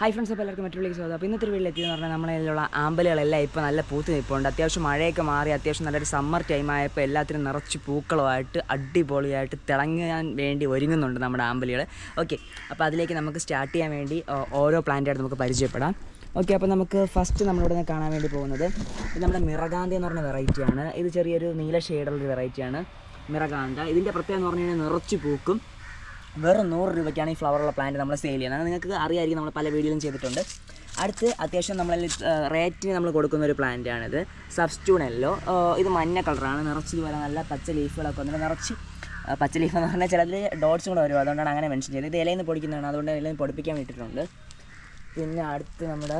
Hi friends അപ്പോൾ എല്ലാവർക്കും മറ്റുള്ള സ്വാഗതം. അപ്പോൾ ഇന്നത്തെ വീട്ടിൽ എത്തിയെന്ന് പറഞ്ഞാൽ നമ്മുടെ കയ്യിലുള്ള ആമ്പലുകളെല്ലാം ഇപ്പോൾ നല്ല പൂത്ത് നിൽപ്പുണ്ട്. അത്യാവശ്യം മഴയൊക്കെ മാറി അത്യാവശ്യം നല്ലൊരു സമ്മർ ടൈം ആയപ്പോൾ എല്ലാത്തിനും നിറച്ച് പൂക്കളുമായിട്ട് അടിപൊളിയായിട്ട് തിളങ്ങാൻ വേണ്ടി ഒരുങ്ങുന്നുണ്ട് നമ്മുടെ ആമ്പലുകൾ. ഓക്കെ അപ്പോൾ അതിലേക്ക് നമുക്ക് സ്റ്റാർട്ട് ചെയ്യാൻ വേണ്ടി ഓരോ പ്ലാന്റായിട്ട് നമുക്ക് പരിചയപ്പെടാം. ഓക്കെ അപ്പോൾ നമുക്ക് ഫസ്റ്റ് നമ്മളിവിടെ നിന്ന് കാണാൻ വേണ്ടി പോകുന്നത് നമ്മുടെ മിറകാന്തി എന്ന് പറഞ്ഞ വെറൈറ്റിയാണ് ഇത് ചെറിയൊരു നീല ഷെയ്ഡുള്ള വെറൈറ്റിയാണ് മിറകാന്ത. ഇതിന്റെ പ്രത്യേകത എന്ന് പറഞ്ഞു കഴിഞ്ഞാൽ നിറച്ച് പൂക്കും വെറും നൂറ് രൂപയ്ക്കാണ് ഈ ഫ്ലവറുള്ള പ്ലാന്റ് നമ്മൾ സെയിൽ ചെയ്യുന്നത്. നിങ്ങൾക്ക് അറിയായിരിക്കും നമ്മൾ പല വീഡിയോയിലും ചെയ്തിട്ടുണ്ട്. അടുത്ത് അത്യാവശ്യം നമ്മൾ റേറ്റിന് നമ്മൾ കൊടുക്കുന്ന ഒരു പ്ലാന്റാണിത് സബ്സ്റ്റൂണല്ലോ ഇത് മഞ്ഞ കളറാണ് നിറച്ച് ഇതുപോലെ നല്ല പച്ച ലീഫുകളൊക്കെ വന്നിട്ട് നിറച്ച് പച്ച ലീഫ് എന്ന് പറഞ്ഞാൽ ചിലതിൽ ഡോട്ട്സും കൂടെ വരും. അതുകൊണ്ടാണ് അങ്ങനെ മെൻഷൻ ചെയ്തത്. ഇത് ഇലയിൽ നിന്ന് പൊടിക്കുന്നതാണ്. അതുകൊണ്ട് ഇലയിൽ നിന്ന് പൊടിപ്പിക്കാൻ വേണ്ടിയിട്ടുണ്ട് പിന്നെ അടുത്ത് നമ്മുടെ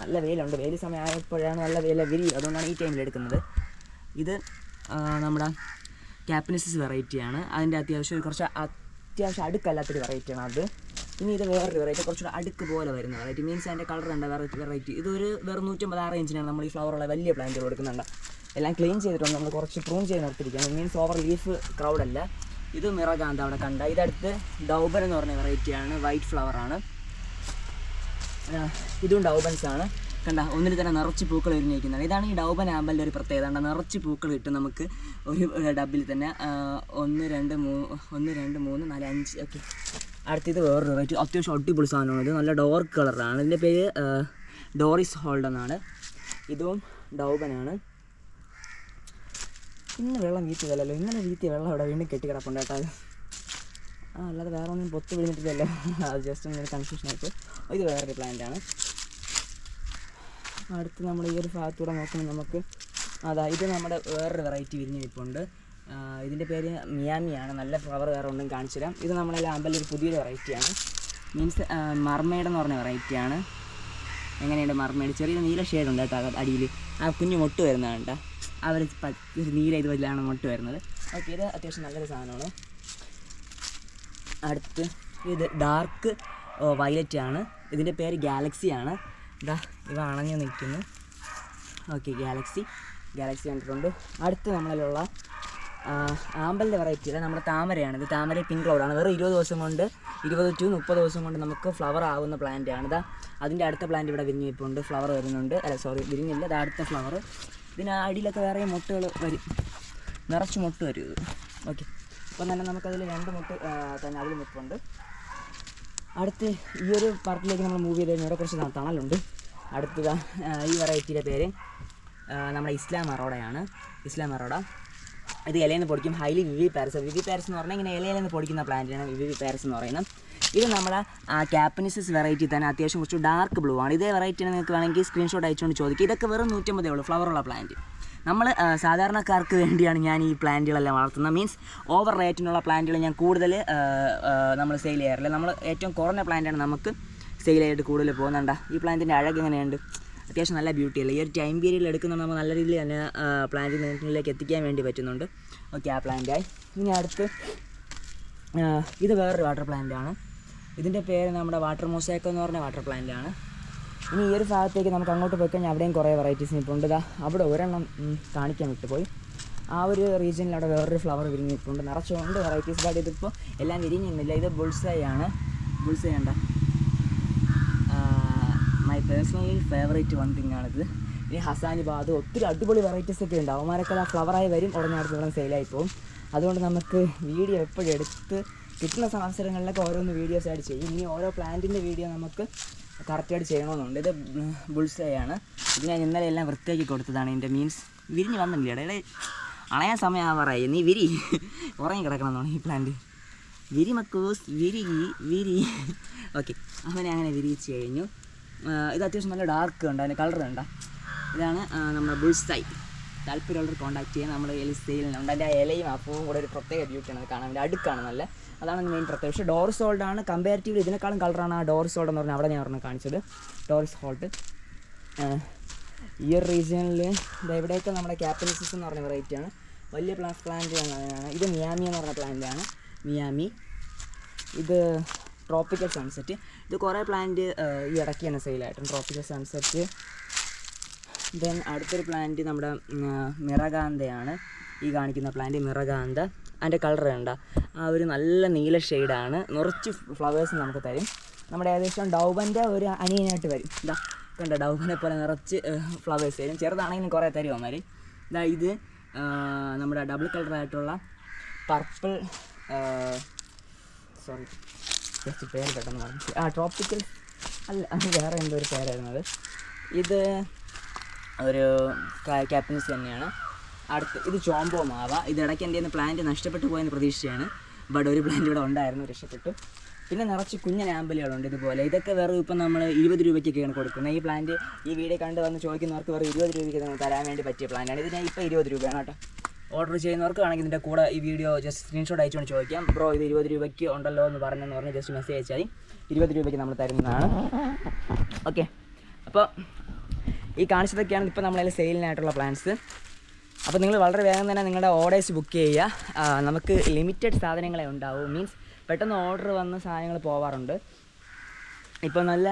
നല്ല വെയിലുണ്ട്. വെയിൽ സമയമായപ്പോഴാണ് നല്ല വെയിൽ വിരി അതുകൊണ്ടാണ് ഈ ടൈമിൽ എടുക്കുന്നത്. ഇത് നമ്മുടെ ക്യാപ്പിനിസിസ് വെറൈറ്റിയാണ് അതിന്റെ അത്യാവശ്യം കുറച്ച് അത്യാവശ്യം അടുക്കല്ലാത്തൊരു വെറൈറ്റിയാണ് അത്. ഇനി ഇത് വേറൊരു വെറൈറ്റി കുറച്ചുകൂടെ അടുക്ക് പോലെ വരുന്ന വെറൈറ്റി മീൻസ് അതിന്റെ കളർ ഉണ്ട് വെറൈറ്റി വെറൈറ്റി ഇതൊരു വെറും നൂറ്റമ്പത് ആ റേഞ്ചിനാണ് നമ്മൾ ഈ ഫ്ലവറുള്ള വലിയ പ്ലാന്റുകൾ കൊടുക്കുന്നുണ്ട് എല്ലാം ക്ലീൻ ചെയ്തിട്ടുണ്ട്. നമ്മൾ കുറച്ച് പ്രൂൺ ചെയ്ത് നിർത്തിയിരിക്കുകയാണ്. മീൻസ് ഓവർ ലീഫ് ക്രൗഡല്ല ഇത് മിറകാന്ത അവിടെ കണ്ട. ഇതടുത്ത് ഡൗബൻ എന്ന് പറഞ്ഞ വെറൈറ്റിയാണ് വൈറ്റ് ഫ്ലവറാണ് ഇതും ഡൗബൻസ് ആണ്. കണ്ട ഒന്നിൽ തന്നെ നിറച്ച് പൂക്കൾ വിരിഞ്ഞിരിക്കുന്നത്. ഇതാണ് ഈ ഡൗബൻ ആമ്പലിന്റെ ഒരു പ്രത്യേകത. കണ്ട നിറച്ച് പൂക്കൾ കിട്ടും നമുക്ക് ഒരു ഡബിൽ തന്നെ. ഒന്ന് രണ്ട് മൂ ഒന്ന് രണ്ട് മൂന്ന് നാല് അഞ്ച് ഓക്കെ. അടുത്തത് വേറൊരു വെറൈറ്റി അത്യാവശ്യം അടിപൊളി സാധനമാണ് ഇത്. നല്ല ഡോർക്ക് കളറാണ് ഇതിന്റെ പേര് ഡോറിസ് ഹോൾഡ് എന്നാണ്. ഇതും ഡൗബനാണ് ഇന്ന് വെള്ളം വീത്തിയതല്ലോ ഇന്നലെ വീത്തിയ വെള്ളം അവിടെ വീണ്ടും കെട്ടി കിടപ്പുണ്ട് കേട്ടോ. ആ അല്ലാതെ വേറെ ഒന്നും പൊത്ത് വിഴിഞ്ഞിട്ടില്ലല്ലോ ജസ്റ്റ് ഒന്ന് കൺഫ്യൂഷൻ ആയിട്ട്. ഇത് വേറൊരു പ്ലാന്റ് ആണ്. അടുത്ത് നമ്മൾ ഈ ഒരു ഭാഗത്തൂടെ നോക്കുമ്പോൾ നമുക്ക് അതാ ഇത് നമ്മുടെ വേറൊരു വെറൈറ്റി വിരിഞ്ഞ് നിൽപ്പുണ്ട്. ഇതിന്റെ പേര് മിയാമിയാണ് നല്ല ഫ്ലവർ വേറെ ഒന്നും കാണിച്ചു തരാം. ഇത് നമ്മുടെ ലാമ്പലിൽ ഒരു പുതിയൊരു വെറൈറ്റിയാണ് മീൻസ് മർമേഡ് എന്ന് പറഞ്ഞ വെറൈറ്റിയാണ് എങ്ങനെയുണ്ട് മർമേഡ്? ചെറിയ നീല ഷെയ്ഡ് ഉണ്ട് കേട്ടോ അടിയിൽ. ആ കുഞ്ഞു മൊട്ട് വരുന്നതാണ് കേട്ടോ. അവർ നീല ഇതുപോലെയാണ് മൊട്ട് വരുന്നത്. ഓക്കെ ഇത് അത്യാവശ്യം നല്ലൊരു സാധനമാണ്. അടുത്ത് ഇത് ഡാർക്ക് വയലറ്റ് ആണ്. ഇതിന്റെ പേര് ഗാലക്സി ആണ്. ഇതാ ഇവ അണഞ്ഞ് നിൽക്കുന്നു. ഓക്കെ ഗാലക്സി ഗാലക്സി കണ്ടിട്ടുണ്ട്. അടുത്ത് നമ്മളിലുള്ള ആമ്പലിന്റെ വെറൈറ്റി അല്ല? നമ്മുടെ താമരയാണ്. ഇത് താമര പിങ്ക് ക്ലൗഡാണ് വെറും ഇരുപത് ദിവസം കൊണ്ട് ഇരുപത് ടു മുപ്പത് ദിവസം കൊണ്ട് നമുക്ക് ഫ്ലവർ ആവുന്ന പ്ലാന്റ് ആണ്. ഇതാ അതിന്റെ അടുത്ത പ്ലാന്റ് ഇവിടെ വിരിഞ്ഞ് നിൽപ്പുണ്ട്. ഫ്ലവർ വരുന്നുണ്ട്. അല്ല സോറി വിരിഞ്ഞില്ല. ഇത് അടുത്ത ഫ്ലവർ ഇതിന് അടിയിലൊക്കെ വേറെ മുട്ടുകൾ വരും. നിറച്ച് മുട്ട് വരും ഓക്കെ അപ്പം തന്നെ നമുക്കതിൽ രണ്ട് മുട്ട് തന്നെ അതിൽ മുട്ടുണ്ട് അടുത്ത് ഈ ഒരു പാർട്ടിലേക്ക് നമ്മൾ മൂവ് ചെയ്ത് കഴിഞ്ഞാൽ ഇവിടെ കുറച്ച് തണലുണ്ട്. അടുത്തത് ഈ വെറൈറ്റിയുടെ പേര് നമ്മുടെ ഇസ്ലാം അറോഡയാണ്. ഇസ്ലാം അറോഡ. ഇത് ഇലയിൽ നിന്ന് പൊടിക്കും ഹൈലി വിവി പാരസ് വിവി പാരസ് എന്ന് പറഞ്ഞാൽ ഇങ്ങനെ ഇലയിൽ നിന്ന് പൊടിക്കുന്ന പ്ലാന്റാണ് വിവി പാരസ് എന്ന് പറയുന്നത്. ഇത് നമ്മുടെ ക്യാപ്പനിസിസ് വെറൈറ്റി തന്നെ അത്യാവശ്യം കുറച്ച് ഡാർക്ക് ബ്ലൂ ആണ്. ഇതേ വെറൈറ്റിയാണ് നിങ്ങൾക്ക് വേണമെങ്കിൽ സ്ക്രീൻഷോട്ട് അയച്ചുകൊണ്ട് ചോദിക്കുക ഇതൊക്കെ വെറും നൂറ്റമ്പതേ ഉള്ളൂ ഫ്ലവറുള്ള പ്ലാന്റ് നമ്മൾ സാധാരണക്കാർക്ക് വേണ്ടിയാണ് ഞാൻ ഈ പ്ലാന്റുകളെല്ലാം വളർത്തുന്നത്. മീൻസ് ഓവർ റേറ്റിനുള്ള പ്ലാന്റുകൾ ഞാൻ കൂടുതൽ നമ്മൾ സെയിൽ ചെയ്യാറില്ല. നമ്മൾ ഏറ്റവും കുറഞ്ഞ പ്ലാന്റാണ് നമുക്ക് സെയിൽ ചെയ്തിട്ട് കൂടുതൽ പോകുന്നുണ്ട. ഈ പ്ലാന്റിന്റെ അഴക് എങ്ങനെയുണ്ട്? അത്യാവശ്യം നല്ല ബ്യൂട്ടി അല്ലേ ഈ ഒരു ടൈം പീരീഡിൽ എടുക്കുന്ന നമ്മൾ നല്ല രീതിയിൽ തന്നെ പ്ലാന്റ് നിങ്ങളിലേക്ക് എത്തിക്കാൻ വേണ്ടി പറ്റുന്നുണ്ട്. ഓക്കെ ആ പ്ലാന്റായി ഇനി അടുത്ത് ഇത് വേറൊരു വാട്ടർ പ്ലാന്റാണ് ഇതിന്റെ പേര് നമ്മുടെ വാട്ടർ മൊസൈക്കോ എന്ന് പറഞ്ഞ വാട്ടർ പ്ലാന്റാണ് ഇനി ഈ ഒരു ഭാഗത്തേക്ക് നമുക്ക് അങ്ങോട്ട് പോയി കഴിഞ്ഞാൽ അവിടെയും കുറേ വെറൈറ്റീസ് നിൽപ്പുണ്ട് ഇതാ അവിടെ ഒരെണ്ണം കാണിക്കാൻ വിട്ടുപോയി. ആ ഒരു റീജിയനിൽ അവിടെ വേറൊരു ഫ്ലവർ വിരിഞ്ഞിട്ടുണ്ട്. നിറച്ചുകൊണ്ട് വെറൈറ്റീസ് ബട്ട് ഇതിപ്പോൾ എല്ലാം വിരിഞ്ഞിരുന്നില്ല ഇത് ബുൾസൈ ആണ്. ബുൾസൈ ഉണ്ട്? My personally favourite one thing ആണിത്. ഇനി ഹസാനി ബാദ് ഒത്തിരി അടിപൊളി വെറൈറ്റീസ് ഒക്കെ ഉണ്ട്. അവന്മാരൊക്കെ ഫ്ലവറായി വരും ഉടനെ അടുത്ത് സെയിലായി പോകും അതുകൊണ്ട് നമുക്ക് വീഡിയോ എപ്പോഴും എടുത്ത് കിട്ടുന്ന അവസരങ്ങളിലൊക്കെ ഓരോന്ന് വീഡിയോസ് ആയിട്ട് ചെയ്യും. ഇനി ഓരോ പ്ലാന്റിന്റെ വീഡിയോ നമുക്ക് കറക്റ്റായിട്ട് ചെയ്യണമെന്നുണ്ട്. ഇത് ബുൾസൈ ആണ്. ഇത് ഞാൻ ഇന്നലെ എല്ലാം വൃത്തിയാക്കി കൊടുത്തതാണ്. എന്റെ മീൻസ് വിരിഞ്ഞ് വന്നില്ല ഇടയിലെ അണയാൻ സമയമാവാറായി. നീ വിരി. ഉറങ്ങി കിടക്കണം എന്നാണ് ഈ പ്ലാന്റ് വിരി മക്കൂസ്. വിരി വിരി. ഓക്കെ. അവനെ അങ്ങനെ വിരിയിച്ച് കഴിഞ്ഞു. ഇത് അത്യാവശ്യം നല്ല ഡാർക്ക് ഉണ്ട്. അതിന്റെ കളർ കണ്ട. ഇതാണ് നമ്മുടെ ബുൾസൈ താല്പര്യമുള്ളവർ കോൺടാക്ട് ചെയ്യാൻ നമ്മൾ സെയിലുണ്ട് അതിന്റെ ഇലയും അപ്പവും പൂവും കൂടെ ഒരു പ്രത്യേക ബ്യൂട്ടിയാണ് അത് കാണാൻ വേണ്ടി. അടുക്കാണ് നല്ല. അതാണ് മെയിൻ പ്രത്യേകം പക്ഷേ ഡോർസ് ഹോൾഡാണ് ആണ്. കമ്പാരിറ്റീവ്ലി ഇതിനേക്കാളും കളറാണ് ആ ഡോർസ് ഹോൾഡ് എന്ന് പറഞ്ഞാൽ അവിടെ ഞാൻ പറഞ്ഞു കാണിച്ചത്. ഡോർസ് ഹോൾഡ് ഈ ഒരു റീജിയനിൽ ഇവിടെയൊക്കെ നമ്മുടെ ക്യാപ്പനിസിസ് എന്ന് പറഞ്ഞ വെറൈറ്റിയാണ് വലിയ പ്ലാന്റ് പ്ലാന്റ് ആണ്. ഇത് മിയാമി എന്ന് പറഞ്ഞ പ്ലാന്റാണ് മിയാമി ഇത് ട്രോപ്പിക്കൽ സൺസെറ്റ് ഇത് കുറേ പ്ലാന്റ് ഈ ഇടയ്ക്ക് തന്നെ ട്രോപ്പിക്കൽ സൺസെറ്റ് ദെൻ അടുത്തൊരു പ്ലാന്റ് നമ്മുടെ മിറകാന്തയാണ് ഈ കാണിക്കുന്ന പ്ലാന്റ് മിറകാന്ത അതിന്റെ കളർ കണ്ട. ആ ഒരു നല്ല നീല ഷെയ്ഡാണ് നിറച്ച് ഫ്ലവേഴ്സ് നമുക്ക് തരും. നമ്മുടെ ഏകദേശം ഡൗബന്റെ ഒരു അനിയനായിട്ട് വരും. ഇതാ കണ്ട ഡൗബനെ പോലെ നിറച്ച് ഫ്ലവേഴ്സ് തരും. ചെറുതാണെങ്കിലും കുറേ തരും അവന്മാർ ഇതാ ഇത് നമ്മുടെ ഡബിൾ കളറായിട്ടുള്ള പർപ്പിൾ സോറി ജസ്റ്റ് പേര് പെട്ടെന്ന് പറഞ്ഞു ആ ട്രോപ്പിക്കൽ അല്ല വേറെ എന്തോ ഒരു പേരായിരുന്നു അത്. ഇത് ഒരു ക്യാപ്റ്റൻസി തന്നെയാണ്. അടുത്ത് ഇത് ചോമ്പോ മാവ. ഇത് ഇടയ്ക്ക് എന്റെ നിന്ന് പ്ലാന്റ് നഷ്ടപ്പെട്ടു പോയെന്ന് പ്രതീക്ഷയാണ് ബട്ട് ഒരു പ്ലാന്റ് ഇവിടെ ഉണ്ടായിരുന്നു രക്ഷപ്പെട്ടു. പിന്നെ നിറച്ച് കുഞ്ഞൻ ആമ്പലുകളുണ്ട് ഇതുപോലെ. ഇതൊക്കെ വെറും ഇപ്പം നമ്മൾ ഇരുപത് രൂപയ്ക്കൊക്കെയാണ് കൊടുക്കുന്നത്. ഈ പ്ലാന്റ് ഈ വീഡിയോ കണ്ട് വന്ന് ചോദിക്കുന്നവർക്ക് വെറും ഇരുപത് രൂപയ്ക്ക് തരാൻ വേണ്ടി പറ്റിയ പ്ലാന്റാണ് ഇതിന് ഇപ്പോൾ ഇരുപത് രൂപയാണ് കേട്ടോ. ഓർഡർ ചെയ്യുന്നവർക്ക് ആണെങ്കിൽ ഇതിന്റെ കൂടെ ഈ വീഡിയോ ജസ്റ്റ് സ്ക്രീൻഷോട്ട് അയച്ചുകൊണ്ട് ചോദിക്കാം. ബ്രോ ഇത് ഇരുപത് രൂപയ്ക്ക് ഉണ്ടല്ലോ എന്ന് പറഞ്ഞെന്ന് പറഞ്ഞ് ജസ്റ്റ് മെസ്സേജ് അയച്ചാൽ ഇരുപത് രൂപയ്ക്ക് നമ്മൾ തരുന്നതാണ്. ഓക്കെ അപ്പോൾ ഈ കാണിച്ചതൊക്കെയാണ് ഇപ്പോൾ നമ്മളതിൽ സെയിലിനായിട്ടുള്ള പ്ലാൻസ് അപ്പോൾ നിങ്ങൾ വളരെ വേഗം തന്നെ നിങ്ങളുടെ ഓർഡേഴ്സ് ബുക്ക് ചെയ്യുക. നമുക്ക് ലിമിറ്റഡ് സാധനങ്ങളെ ഉണ്ടാവും. മീൻസ് പെട്ടെന്ന് ഓർഡർ വന്ന സാധനങ്ങൾ പോവാറുണ്ട്. ഇപ്പോൾ നല്ല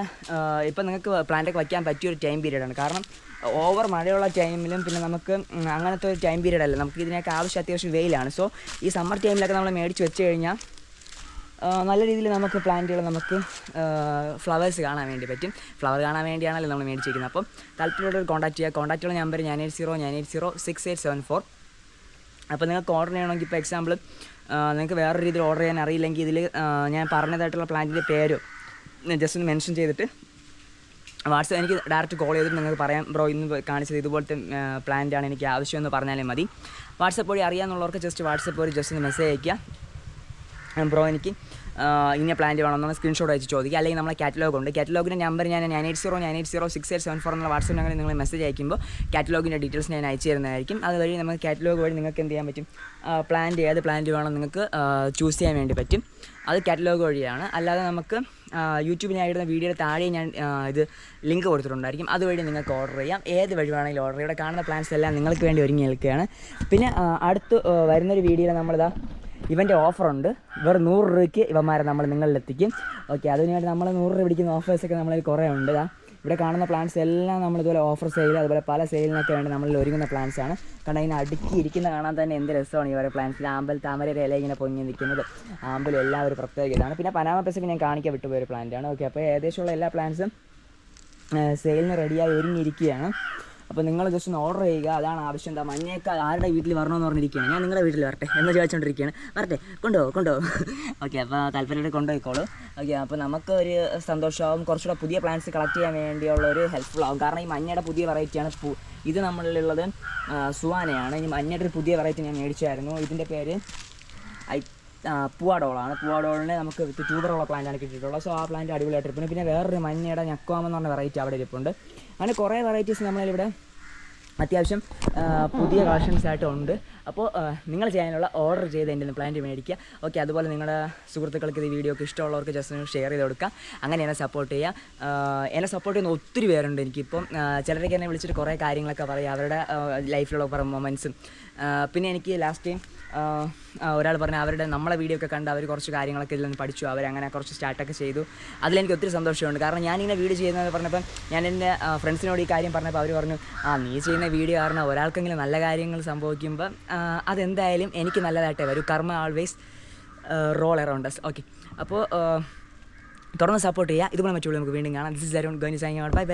ഇപ്പോൾ നിങ്ങൾക്ക് പ്ലാന്റൊക്കെ വയ്ക്കാൻ പറ്റിയ ഒരു ടൈം പീരീഡാണ് കാരണം ഓവർ മഴയുള്ള ടൈമിലും പിന്നെ നമുക്ക് അങ്ങനത്തെ ഒരു ടൈം പീരീഡ് അല്ല. നമുക്ക് ഇതിനൊക്കെ ആവശ്യം അത്യാവശ്യം വെയിലാണ്. സോ ഈ സമ്മർ ടൈമിലൊക്കെ നമ്മൾ മേടിച്ച് വെച്ച് കഴിഞ്ഞാൽ നല്ല രീതിയിൽ നമുക്ക് പ്ലാന്റുകൾ നമുക്ക് ഫ്ലവേഴ്സ് കാണാൻ വേണ്ടി പറ്റും. ഫ്ലവർ കാണാൻ വേണ്ടിയാണല്ലോ നമ്മൾ മേടിച്ചിരിക്കുന്നത്. അപ്പം താല്പര്യമുള്ളവർ കോൺടാക്ട് ചെയ്യുക. കോൺടാക്റ്റുള്ള നമ്പർ ഞാൻ എയ്റ്റ് സീറോ ഞാൻ eight zero six eight seven four. അപ്പോൾ നിങ്ങൾക്ക് ഓർഡർ ചെയ്യണമെങ്കിൽ ഇപ്പോൾ എക്സാമ്പിൾ നിങ്ങൾക്ക് വേറെ രീതിയിൽ ഓർഡർ ചെയ്യാൻ അറിയില്ലെങ്കിൽ ഇതിൽ ഞാൻ പറഞ്ഞതായിട്ടുള്ള പ്ലാന്റിന്റെ പേരോ ജസ്റ്റ് ഒന്ന് മെൻഷൻ ചെയ്തിട്ട് വാട്സപ്പ് എനിക്ക് ഡയറക്റ്റ് കോൾ ചെയ്തിട്ട് നിങ്ങൾക്ക് പറയാം. ബ്രോ ഇന്ന് കാണിച്ചത് ഇതുപോലത്തെ പ്ലാന്റാണ് എനിക്ക് ആവശ്യമെന്ന് പറഞ്ഞാലേ മതി. വാട്സപ്പ് വഴി അറിയാമെന്നുള്ളവർക്ക് ജസ്റ്റ് വാട്സപ്പ് വഴി ജസ്റ്റ് ഒന്ന് മെസ്സേജ് അയയ്ക്കുക. ബ്രോ എനിക്ക് ഇങ്ങനെ പ്ലാന്റ് എന്നാണ് സ്ക്രീൻഷോട്ട് അയച്ച് ചോദിക്കുക അല്ലെങ്കിൽ നമ്മളെ കാറ്റലോഗ് ഉണ്ട്. കാറ്റലോഗിന്റെ നമ്പർ ഞാൻ nine eight zero nine eight zero six eight seven four എന്നുള്ള വാട്സപ്പ് നമ്പറിൽ നിങ്ങൾ മെസ്സേജ് അയക്കുമ്പോൾ കാറ്റലോഗിന്റെ ഡീറ്റെയിൽസ് ഞാൻ അയച്ചു തരുന്നതായിരിക്കും. അതുവഴി നമുക്ക് കാറ്റലോഗ് വഴി നിങ്ങൾക്ക് എന്ത് ചെയ്യാൻ പറ്റും? പ്ലാന്റ് ഏത് പ്ലാന്റ് വേണം നിങ്ങൾക്ക് ചൂസ് ചെയ്യാൻ വേണ്ടി പറ്റും. അത് കാറ്റലോഗ് വഴിയാണ്. അല്ലാതെ നമുക്ക് യൂട്യൂബിൽ ഞാൻ ഇടുന്ന വീഡിയോയുടെ താഴെ ഞാൻ ഇത് ലിങ്ക് കൊടുത്തിട്ടുണ്ടായിരിക്കും. അതുവഴി നിങ്ങൾക്ക് ഓർഡർ ചെയ്യാം. ഏത് വഴി വേണമെങ്കിലും ഓർഡർ ചെയ്യാം. ഇവിടെ കാണുന്ന പ്ലാൻസ് എല്ലാം നിങ്ങൾക്ക് വേണ്ടി ഒരുങ്ങി നിൽക്കുകയാണ്. പിന്നെ അടുത്ത് വരുന്നൊരു വീഡിയോയിൽ നമ്മളിതാ ഇവന്റെ ഓഫറുണ്ട്. ഇവർ നൂറ് രൂപയ്ക്ക് ഇവന്മാരെ നമ്മൾ നിങ്ങളിലെത്തിക്കും. ഓക്കെ അതിനുവേണ്ടി നമ്മൾ നൂറ് രൂപ പിടിക്കുന്ന ഓഫേഴ്സൊക്കെ നമ്മളിൽ കുറേ ഉണ്ട്. ഇവിടെ കാണുന്ന പ്ലാൻസ് എല്ലാം നമ്മൾ ഇതുപോലെ ഓഫർ സെയിൽ അതുപോലെ പല സെയിലിനൊക്കെ വേണ്ടി നമ്മളിൽ ഒരുങ്ങുന്ന പ്ലാൻസ് ആണ്. കാരണം ഇതിനെ അടുക്കി ഇരിക്കുന്ന കാണാൻ തന്നെ എന്ത് രസമാണ് ഓരോ പ്ലാൻസിൽ ആമ്പൽ താമരയുടെ ഇല ഇങ്ങനെ പൊങ്ങി നിൽക്കുന്നത്. ആമ്പൽ എല്ലാം ഒരു പ്രത്യേക ഇതാണ്. പിന്നെ പനാമ പെസഫിക് ഞാൻ കാണിക്കാൻ വിട്ടുപോയ ഒരു ആണ്. ഓക്കെ അപ്പോൾ ഏകദേശമുള്ള എല്ലാ പ്ലാൻസും സെയിലിന് റെഡിയായി ഒരുങ്ങിയിരിക്കുകയാണ്. അപ്പോൾ നിങ്ങൾ ജസ്റ്റ് ഒന്ന് ഓർഡർ ചെയ്യുക. അതാണ് ആവശ്യം. എന്താ മഞ്ഞയൊക്കെ ആരുടെ വീട്ടിൽ വരണമെന്ന് പറഞ്ഞിരിക്കുകയാണ്? ഞാൻ നിങ്ങളുടെ വീട്ടിൽ വരട്ടെ എന്ന് ചോദിച്ചുകൊണ്ടിരിക്കുകയാണ് വരട്ടെ കൊണ്ടുപോകും കൊണ്ടുപോകും. ഓക്കെ അപ്പോൾ താല്പര്യമായിട്ട് കൊണ്ടുപോയിക്കോളൂ. ഓക്കെ അപ്പോൾ നമുക്ക് ഒരു സന്തോഷമാവും. കുറച്ചുകൂടെ പുതിയ പ്ലാന്റ്സ് കളക്ട് ചെയ്യാൻ വേണ്ടിയുള്ള ഒരു ഹെൽപ്ഫുൾ ആവും. കാരണം ഈ മഞ്ഞയുടെ പുതിയ വെറൈറ്റിയാണ് പൂ. ഇത് നമ്മളിലുള്ളത് സുവാനയാണ്. ഇനി മഞ്ഞയുടെ ഒരു പുതിയ വെറൈറ്റി ഞാൻ മേടിച്ചായിരുന്നു. ഇതിന്റെ പേര് ഐ പൂവാഡോളാണ് പൂവാഡോളിനെ നമുക്ക് വിത്ത് ട്യൂബറുള്ള പ്ലാന്റാണ് കിട്ടിയിട്ടുള്ളത്. സോ ആ പ്ലാന്റ് അടിപൊളിയായിട്ട് ഇരിപ്പുണ്ട് പിന്നെ വേറൊരു മഞ്ഞയുടെ ഞക്കോമെന്ന് പറഞ്ഞ വെറൈറ്റി അവിടെ ഇരിപ്പുണ്ട്. അങ്ങനെ കുറേ വെറൈറ്റീസ് നമ്മളിവിടെ അത്യാവശ്യം പുതിയ കളക്ഷൻസ് ആയിട്ട് ഉണ്ട്. അപ്പോൾ നിങ്ങൾ ചെയ്യാനുള്ള ഓർഡർ ചെയ്ത് എന്റെ പ്ലാന്റ് മേടിക്കുക. ഓക്കെ അതുപോലെ നിങ്ങളുടെ സുഹൃത്തുക്കൾക്ക് ഇത് വീഡിയോ ഒക്കെ ഇഷ്ടമുള്ളവർക്ക് ജസ്റ്റ് ഷെയർ ചെയ്ത് കൊടുക്കുക. അങ്ങനെ എന്നെ സപ്പോർട്ട് ചെയ്യുക. എന്നെ സപ്പോർട്ട് ചെയ്യുന്ന ഒത്തിരി പേരുണ്ട് എനിക്കിപ്പം. ചിലരൊക്കെ എന്നെ വിളിച്ചിട്ട് കുറേ കാര്യങ്ങളൊക്കെ പറയും. അവരുടെ ലൈഫിലുള്ള കുറേ മൊമെന്റ്സും പിന്നെ എനിക്ക് ലാസ്റ്റ് ടൈം ഒരാൾ പറഞ്ഞു അവരുടെ നമ്മളെ വീഡിയോ ഒക്കെ കണ്ട് അവർ കുറച്ച് കാര്യങ്ങളൊക്കെ ഇതിൽ നിന്ന് പഠിച്ചു അവരങ്ങനെ കുറച്ച് സ്റ്റാർട്ടൊക്കെ ചെയ്തു. അതിലെനിക്ക് ഒത്തിരി സന്തോഷമുണ്ട്. കാരണം ഞാനിങ്ങനെ വീഡിയോ ചെയ്യുന്നത് പറഞ്ഞപ്പോൾ ഞാൻ എന്റെ ഫ്രണ്ട്സിനോട് ഈ കാര്യം പറഞ്ഞപ്പോൾ അവർ പറഞ്ഞു ആ നീ ചെയ്യുന്ന വീഡിയോ കാരണം ഒരാൾക്കെങ്കിലും നല്ല കാര്യങ്ങൾ സംഭവിക്കുമ്പോൾ അതെന്തായാലും എനിക്ക് നല്ലതായിട്ടേ വരൂ. Karma always roll around us okay അപ്പോൾ തുടർന്ന് സപ്പോർട്ട് ചെയ്യുക ഇതുപോലെ മറ്റുള്ള നമുക്ക് വീണ്ടും കാണാം. This is around going out bye bye